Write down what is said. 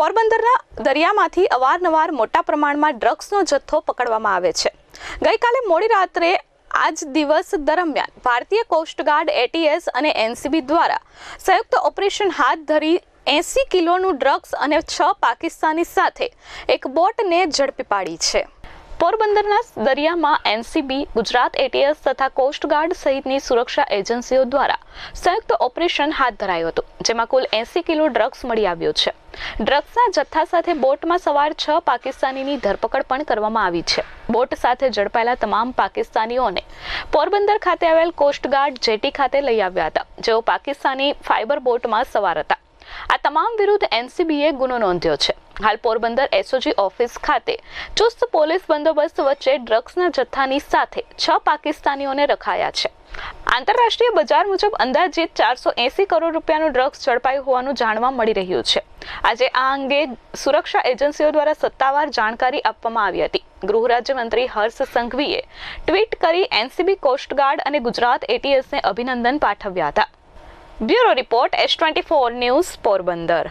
પોરબંદરના દરિયામાંથી અવારનવાર મોટા પ્રમાણમાં ડ્રગ્સનો જથ્થો પકડવામાં આવે છે. ગઈકાલે મોડી રાત્રે આજ દિવસ દરમિયાન ભારતીય કોસ્ટગાર્ડ એટીએસ અને એનસીબી દ્વારા સંયુક્ત ઓપરેશન હાથ ધરી એંસી કિલોનું ડ્રગ્સ અને છ પાકિસ્તાની સાથે એક બોટને ઝડપી પાડી છે. પોરબંદરના દરિયામાં એનસીબી, ગુજરાત એટીએસ તથા કોસ્ટગાર્ડ સહિતની સુરક્ષા એજન્સીઓ દ્વારા સંયુક્ત ઓપરેશન હાથ ધરાયું હતું, જેમાં કુલ એંસી કિલો ડ્રગ્સ મળી આવ્યો છે. ડ્રગ્સના જથ્થા સાથે બોટમાં સવાર છ પાકિસ્તાનીની ધરપકડ પણ કરવામાં આવી છે. બોટ સાથે ઝડપાયેલા તમામ પાકિસ્તાનીઓને પોરબંદર ખાતે આવેલ કોસ્ટગાર્ડ જેટી ખાતે લઈ આવ્યા હતા, જેઓ પાકિસ્તાની ફાઇબર બોટમાં સવાર હતા. આ તમામ વિરુદ્ધ એનસીબીએ ગુનો નોંધ્યો છે. હાલ પોરબંદર એસઓજી ઓફિસ ખાતે ચુસ્ત પોલીસ બંદોબસ્ત વચ્ચે ડ્રગ્સના જથ્થાની સાથે છ પાકિસ્તાનીઓને રખાયા છે. આંતરરાષ્ટ્રીય બજાર મુજબ અંદાજિત ચારસો એંસી કરોડ રૂપિયાનું ડ્રગ્સ ઝડપાયું હોવાનું જાણવા મળી રહ્યું છે. આજે આ અંગે સુરક્ષા એજન્સીઓ દ્વારા સત્તાવાર જાણકારી આપવામાં આવી હતી. ગૃહ રાજ્યમંત્રી હર્ષ સંઘવીએ ટ્વીટ કરી એનસીબી કોસ્ટગાર્ડ અને ગુજરાત એટીએસને અભિનંદન પાઠવ્યા હતા. Bureau report S twenty four news Porbandar.